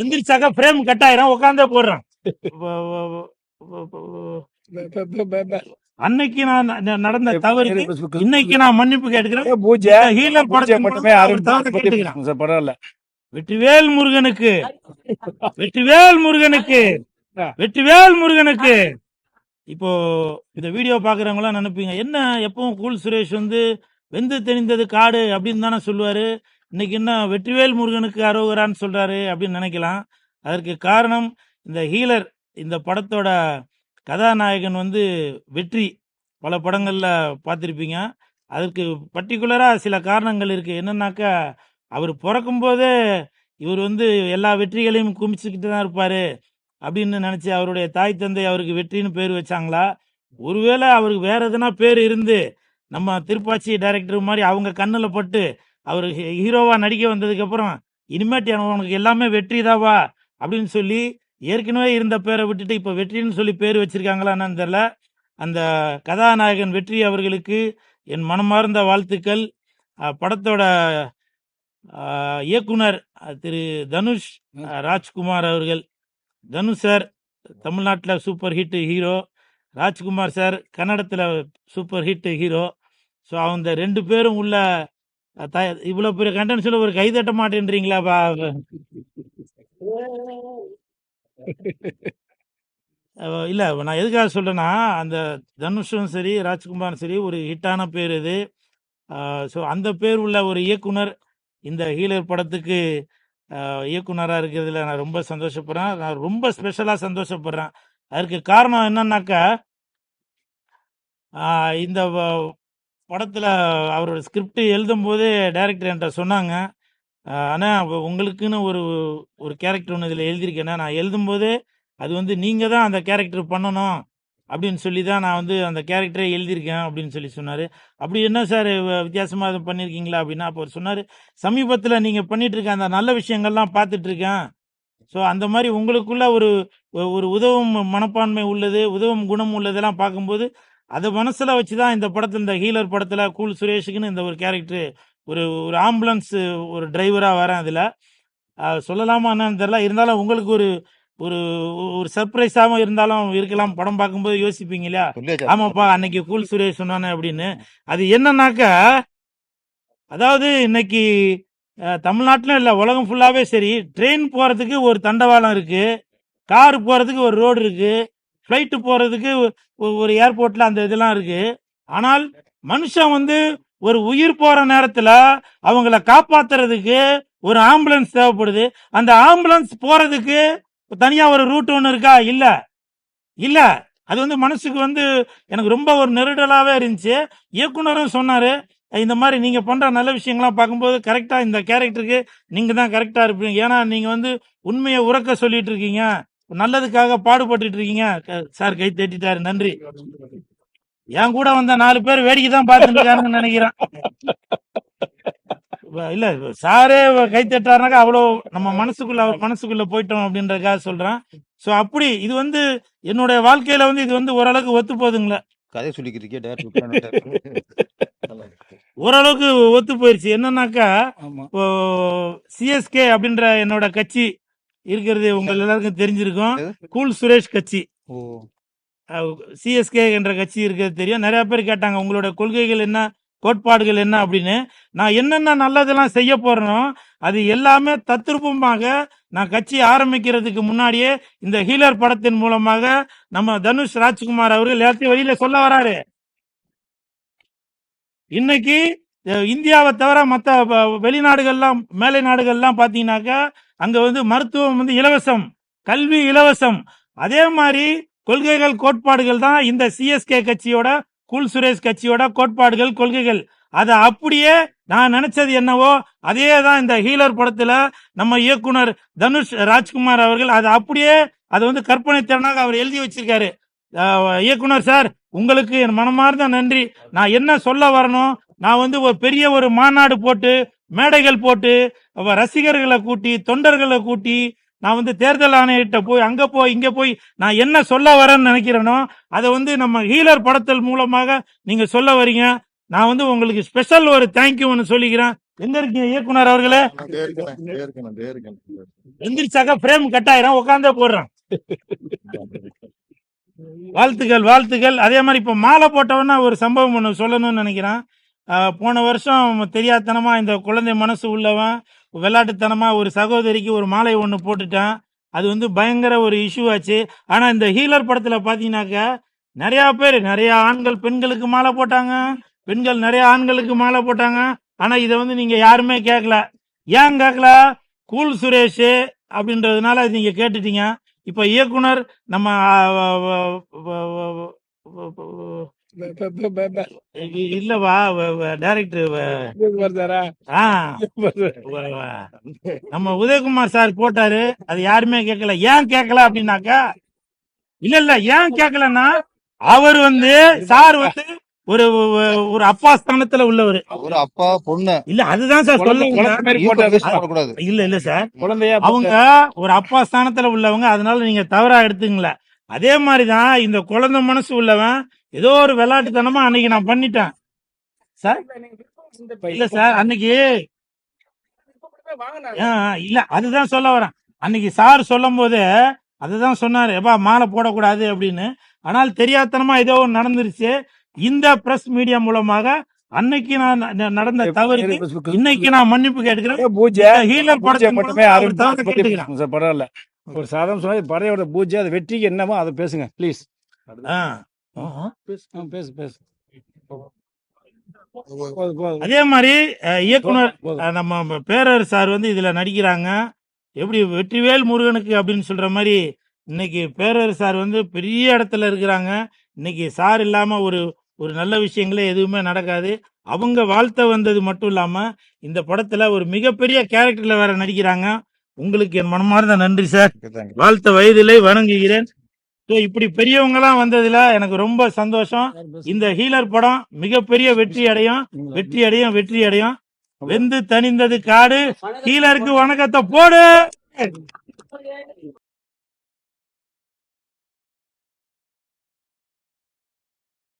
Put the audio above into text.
எந்திரிச்சாக்கா frame cut ஆயிரும் உட்காந்தே போடுறேன். அன்னைக்கு நான் நடந்த தவறுக்கு இன்னைக்கு நான் மன்னிப்பு கேட்டுக்கிறேன். பூஜை ஹீலர் பூஜை படத்தின் மட்டுமே தவறு பரவாயில்ல. வெற்றிவேல் முருகனுக்கு வெற்றிவேல் முருகனுக்கு வெற்றிவேல் முருகனுக்கு. இப்போ இந்த வீடியோ பாக்குறவங்க எல்லாம் நினைப்பீங்க என்ன எப்பவும் கூல் சுரேஷ் வந்து வெந்து தெரிந்தது காடு அப்படின்னு தானே சொல்லுவாரு. இன்னைக்கு என்ன வெற்றிவேல் முருகனுக்கு அரோகரான்னு சொல்றாரு அப்படின்னு நினைக்கலாம். அதற்கு காரணம் இந்த ஹீலர் இந்த படத்தோட கதாநாயகன் வந்து வெற்றி. பல படங்களில் பார்த்துருப்பீங்க. அதற்கு பர்டிகுலராக சில காரணங்கள் இருக்குது என்னன்னாக்கா அவர் பிறக்கும்போதே இவர் வந்து எல்லா வெற்றிகளையும் குமிச்சுக்கிட்டு தான் இருப்பார் அப்படின்னு நினச்சி அவருடைய தாய் தந்தை அவருக்கு வெற்றின்னு பேர் வச்சாங்களா? ஒருவேளை அவருக்கு வேறு எதுனா பேர் இருந்து நம்ம திருப்பாச்சி டைரக்டர் மாதிரி அவங்க கண்ணில் பட்டு அவர் ஹீரோவா நடிக்க வந்ததுக்கு அப்புறம் இனிமேட்டு உனக்கு எல்லாமே வெற்றி தாவா அப்படின்னு சொல்லி ஏற்கனவே இருந்த பேரை விட்டுட்டு இப்போ வெற்றின்னு சொல்லி பேர் வச்சிருக்காங்களா என்னன்னு தெரியல. அந்த கதாநாயகன் வெற்றி அவர்களுக்கு என் மனமார்ந்த வாழ்த்துக்கள். படத்தோட இயக்குனர் திரு தனுஷ் ராஜ்குமார் அவர்கள். தனுஷ் சார் தமிழ்நாட்டில் super hit hero. Rajkumar sir கன்னடத்தில் சூப்பர் ஹிட் ஹீரோ. ஸோ அந்த ரெண்டு பேரும் உள்ள த இவ்வளோ பெரிய கண்டென்ஸில் ஒரு கை தட்ட மாட்டேன்றீங்களா பா இல்ல நான் எதுக்காக சொல்றேன்னா அந்த தனுஷும் சரி ராஜ்குமாரும் சரி ஒரு ஹிட்டான பேர் இது. ஸோ அந்த பேர் உள்ள ஒரு இயக்குனர் இந்த ஹீலர் படத்துக்கு இயக்குனராக இருக்கிறதுல நான் ரொம்ப சந்தோஷப்படுறேன். நான் ரொம்ப ஸ்பெஷலாக சந்தோஷப்படுறேன். அதற்கு காரணம் என்னன்னாக்கா இந்த படத்தில் அவரோட ஸ்கிரிப்ட் எழுதும் போதே டைரக்டர் என்கிட்ட சொன்னாங்க. ஆனால் உங்களுக்குன்னு ஒரு ஒரு கேரக்டர் ஒன்று இதில் எழுதியிருக்கேன்னா நான் எழுதும்போதே அது வந்து நீங்கள் தான் அந்த கேரக்டர் பண்ணணும் அப்படின்னு சொல்லி தான் நான் வந்து அந்த கேரக்டரே எழுதியிருக்கேன் அப்படின்னு சொல்லி சொன்னார். அப்படி என்ன சார் வித்தியாசமாக இது பண்ணியிருக்கீங்களா? அப்படின்னா அப்போ அவர் சொன்னார். சமீபத்தில் நீங்கள் பண்ணிகிட்ருக்க அந்த நல்ல விஷயங்கள்லாம் பார்த்துட்ருக்கேன் ஸோ அந்த மாதிரி உங்களுக்குள்ள ஒரு ஒரு உதவும் மனப்பான்மை உள்ளது உதவும் குணம் உள்ளதெல்லாம் பார்க்கும்போது அதை மனசில் வச்சு தான் இந்த படத்தில் இந்த ஹீலர் படத்தில் கூல் சுரேஷுக்குன்னு இந்த ஒரு கேரக்டர் ஒரு ஒரு ஆம்புலன்ஸ் ஒரு டிரைவராக வரேன் அதில். சொல்லலாமா என்னன்னு தெரியல. இருந்தாலும் உங்களுக்கு ஒரு ஒரு ஒரு சர்ப்ரைஸாகவும் இருந்தாலும் இருக்கலாம். படம் பார்க்கும்போது யோசிப்பீங்க இல்லையா? ஆமாப்பா அன்னைக்கு கூல் சுரேஷ் சொன்னானே அப்படின்னு. அது என்னன்னாக்கா அதாவது இன்னைக்கு தமிழ்நாட்டிலும் இல்லை உலகம் ஃபுல்லாகவே சரி ட்ரெயின் போகிறதுக்கு ஒரு தண்டவாளம் இருக்கு கார் போகிறதுக்கு ஒரு ரோடு இருக்கு ஃப்ளைட்டு போகிறதுக்கு ஒரு ஏர்போர்ட்டில் அந்த இதெல்லாம் இருக்குது ஆனால் மனுஷன் வந்து ஒரு உயிர் போகிற நேரத்தில் அவங்கள காப்பாற்றுறதுக்கு ஒரு ஆம்புலன்ஸ் தேவைப்படுது. அந்த ஆம்புலன்ஸ் போகிறதுக்கு தனியாக ஒரு ரூட் ஒன்று இருக்கா? இல்லை. இல்லை. அது வந்து மனசுக்கு வந்து எனக்கு ரொம்ப ஒரு நெருடலாகவே இருந்துச்சு. இயக்குனரும் சொன்னார் இந்த மாதிரி நீங்கள் பண்ணுற நல்ல விஷயங்கள்லாம் பார்க்கும்போது கரெக்டாக இந்த கேரக்டருக்கு நீங்கள் தான் கரெக்டாக இருப்பீங்க. ஏன்னா நீங்கள் வந்து உண்மையை உறக்க சொல்லிட்டு இருக்கீங்க. நல்லதுக்காக பாடுபட்டுட்டு இருக்கீங்க க- சார் கை தட்டிட்டாரு நன்றி. என் கூட வந்த நாலு பேர் வேடிக்கை தான் பார்த்துட்டு இருக்காருன்னு நினைக்கிறேன் இல்ல சாரே கை தட்டாருனாக்கா அவ்வளோ நம்ம மனசுக்குள்ள அவர் மனசுக்குள்ள போயிட்டோம் அப்படின்றதுக்காக சொல்றேன். ஸோ அப்படி இது வந்து என்னுடைய வாழ்க்கையில வந்து இது வந்து ஓரளவுக்கு ஒத்து போகுதுங்களே கதை சொல்லிக்கிறீங்க ஓரளவுக்கு ஒத்து போயிருச்சு. என்னன்னாக்கா இப்போ சிஎஸ்கே அப்படின்ற என்னோட கட்சி இருக்கிறது உங்க எல்லாருக்கும் தெரிஞ்சிருக்கும். கூல் சுரேஷ் கட்சி. சிஎஸ்கே என்ற கட்சி இருக்கிறது தெரியும். நிறைய பேர் கேட்டாங்க உங்களோட கொள்கைகள் என்ன? கோட்பாடுகள் என்ன? அப்படின்னு. நான் என்னென்ன நல்லதெல்லாம் செய்ய போறேனோ அது எல்லாமே தத்ரூபமாக நான் கட்சி ஆரம்பிக்கிறதுக்கு முன்னாடியே இந்த ஹீலர் படத்தின் மூலமாக நம்ம தனுஷ் ராஜ்குமார் அவர்கள் எல்லாத்தையும் வெளியில சொல்ல வராரு. இன்னைக்கு இந்தியாவை தவிர மற்ற வெளிநாடுகள்லாம் மேலை நாடுகள்லாம் பார்த்தீங்கன்னாக்கா அங்க வந்து மருத்துவம் வந்து இலவசம் கல்வி இலவசம். அதே மாதிரி கொள்கைகள் கோட்பாடுகள் தான் இந்த சிஎஸ்கே கட்சியோட குல் சுரேஷ் கட்சியோட கோட்பாடுகள் கொள்கைகள். அதை அப்படியே நான் நினைச்சது என்னவோ அதே தான் இந்த ஹீலர் படத்துல நம்ம இயக்குனர் தனுஷ் ராஜ்குமார் அவர்கள் அதை அப்படியே அதை வந்து கற்பனை திறனாக அவர் எழுதி வச்சிருக்காரு. இயக்குனர் சார் உங்களுக்கு என் மனமார்ந்த நன்றி. நான் என்ன சொல்ல வரணும் நான் வந்து ஒரு பெரிய ஒரு மாநாடு போட்டு மேடைகள் போட்டு ரசிகர்களை கூட்டி தொண்டர்களை கூட்டி நான் வந்து தேர்தல் ஆணையர்கிட்ட போய் அங்க போய் இங்க போய் நான் என்ன சொல்ல வரேன்னு நினைக்கிறேனோ அதை வந்து நம்ம ஹீலர் படத்தல் மூலமாக நீங்க சொல்ல வரீங்க. நான் வந்து உங்களுக்கு ஸ்பெஷல் ஒரு தேங்க்யூ ஒன்று சொல்லிக்கிறேன். எங்க இருக்கீங்க இயக்குனர் அவர்களே? எந்திரிச்சாக்கா பிரேம் கட் ஆயிரும். உட்காந்தே போடுறான். வாழ்த்துக்கள் வாழ்த்துக்கள். அதே மாதிரி இப்போ மாலை போட்டவொன்னே ஒரு சம்பவம் ஒன்று சொல்லணும்னு நினைக்கிறேன். போன வருஷம் தெரியாதனமா இந்த குழந்தை மனசு உள்ளவன் விளையாட்டுத்தனமா ஒரு சகோதரிக்கு ஒரு மாலை ஒன்று போட்டுட்டான். அது வந்து பயங்கர ஒரு இஷ்யூ ஆச்சு. ஆனால் இந்த ஹீலர் படத்தில் பார்த்தீங்கன்னாக்கா நிறையா பேர் நிறையா ஆண்கள் பெண்களுக்கு மாலை போட்டாங்க. பெண்கள் நிறைய ஆண்களுக்கு மாலை போட்டாங்க. ஆனால் இதை வந்து நீங்கள் யாருமே கேட்கல ஏன் கேட்கல கூல் சுரேஷ் அப்படின்றதுனால நீங்கள் கேட்டுட்டீங்க. இப்போ இயக்குனர் நம்ம இல்லவா டைரக்டர் வருதாரா? நம்ம உதயகுமார் சார் போட்டாரு. அது யாருமே கேட்கல ஏன் கேட்கல அப்படின்னாக்கா இல்ல இல்ல ஏன் கேட்கலன்னா அவர் வந்து சார் வந்து ஒரு ஒரு- அப்பா ஸ்தானத்துல உள்ளவர். ஒரு அப்பா பொண்ணு. இல்ல அதுதான் சார் சொல்ல இல்ல இல்ல சார். குழந்தையா அவங்க ஒரு அப்பா ஸ்தானத்துல உள்ளவங்க அதனால நீங்க தவறா எடுத்துங்கள அதே மாதிரிதான் இந்த குழந்தை மனசு உள்ளவன் ஏதோ ஒரு விளையாட்டுத்தனமா அன்னைக்கு நான் பண்ணிட்டேன். சார்? இல்ல சார் அன்னைக்கு இல்ல அதுதான் சொல்ல வரேன். அன்னைக்கு சார் சொல்லும் போது அதுதான் சொன்னாரு. எப்பா மாலை போடக்கூடாது அப்படின்னு. ஆனால் தெரியாதனமா ஏதோ ஒன்று நடந்துருச்சு. இந்த பிரஸ் மீடியா மூலமாக அன்னைக்கு நான் நடந்த தவறுக்கு இன்னைக்கு நான் மன்னிப்பு கேட்டுக்கிறேன். பூஜை ஹீலர் பூஜை படத்தை மட்டுமே தவறு பரவாயில்ல. ஒரு சாதாரண சொன்னா படையோட பூஜை அது வெற்றிக்கு என்னமோ அதை பேசுங்க ப்ளீஸ் ஆ. பேசு பேசு. அதே மாதிரி இயக்குனர் நம்ம பேரர் சார் வந்து இதுல நடிக்கிறாங்க. எப்படி வெற்றிவேல் முருகனுக்கு அப்படின்னு சொல்ற மாதிரி இன்னைக்கு பேரர் சார் வந்து பெரிய இடத்துல இருக்கிறாங்க. இன்னைக்கு சார் இல்லாம ஒரு ஒரு நல்ல விஷயங்களே எதுவுமே நடக்காது. அவங்க வாழ்த்த வந்தது மட்டும் இல்லாம இந்த படத்துல ஒரு மிகப்பெரிய கேரக்டர்ல வேற நடிக்கிறாங்க. உங்களுக்கு என் மனமார்ந்த நன்றி சார். வாழ்த்த வயதிலே வணங்குகிறேன். ஸோ இப்படி பெரியவங்கலாம் வந்ததுல எனக்கு ரொம்ப சந்தோஷம். இந்த ஹீலர் படம் மிகப்பெரிய வெற்றி அடையும். வெற்றி அடையும் வெற்றி அடையும். வெந்து தணிந்தது காடு. ஹீலருக்கு வணக்கத்தை போடு.